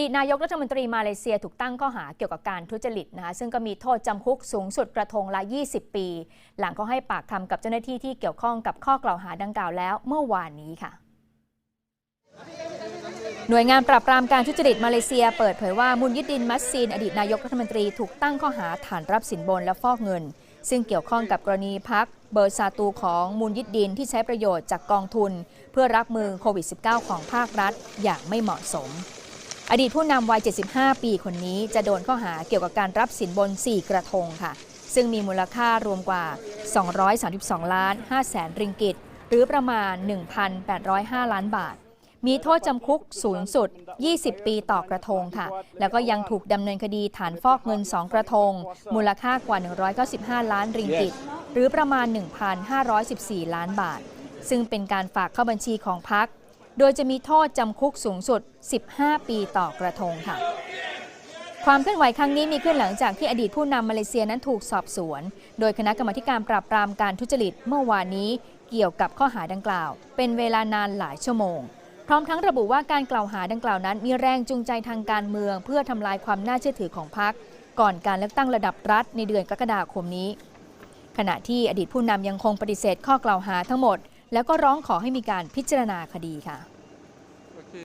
ดีตนายกรัฐมนตรีมาเลเซียถูกตั้งข้อหาเกี่ยวกับการทุจริตนะคะซึ่งก็มีโทษจำคุกสูงสุดกระทงละ 20 ปี หลังเขาให้ปากคำกับเจ้าหน้าที่ที่เกี่ยวข้องกับข้อกล่าวหาดังกล่าวแล้วเมื่อวานนี้ค่ะหน่วยงานปราบปรามการทุจริตมาเลเซีย เปิดเผยว่ามุนยิดดินมัสซีน อดีตนายกรัฐมนตรีถูกตั้งข้อหาฐานรับสินบนและฟอกเงิน ซึ่งเกี่ยวข้องกับกรณีพักเบอร์ซาตูของมูลยิดดินที่ใช้ประโยชน์จากกองทุน เพื่อรับมือโควิด -19 ของภาครัฐอย่างไม่เหมาะสม อดีตผู้นำวัย 75 ปีคนนี้จะโดนข้อหาเกี่ยวกับการรับสินบน 4 กระทงค่ะ ซึ่งมีมูลค่ารวมกว่า 232 ล้าน5แสนริงกิต หรือประมาณ 1,805 ล้านบาท มีโทษจำคุกสูงสุด 20 ปีต่อกระทงค่ะ แล้วก็ยังถูกดำเนินคดีฐานฟอกเงิน 2 กระทง มูลค่ากว่า 195 ล้านริงกิต หรือประมาณ 1,514 ล้านบาท ซึ่งเป็นการฝากเข้าบัญชีของพรรค โดยจะมีโทษจำคุกสูงสุด 15 ปีต่อกระทงค่ะ ความเคลื่อนไหวครั้งนี้มีขึ้นหลังจากที่อดีตผู้นำมาเลเซียนั้นถูกสอบสวน โดยคณะกรรมการปราบปรามการทุจริตเมื่อวานนี้เกี่ยวกับข้อหาดังกล่าว เป็นเวลานานหลายชั่วโมง พร้อมทั้งระบุว่าการกล่าวหาดังกล่าวนั้น มีแรงจูงใจทางการเมือง เพื่อทำลายความน่าเชื่อถือของพรรคก่อนการเลือกตั้งระดับรัฐในเดือนกรกฎาคมนี้ ขณะที่อดีตผู้นำยังคงปฏิเสธข้อกล่าวหาทั้งหมด แล้วก็ร้องขอให้มีการพิจารณาคดีค่ะ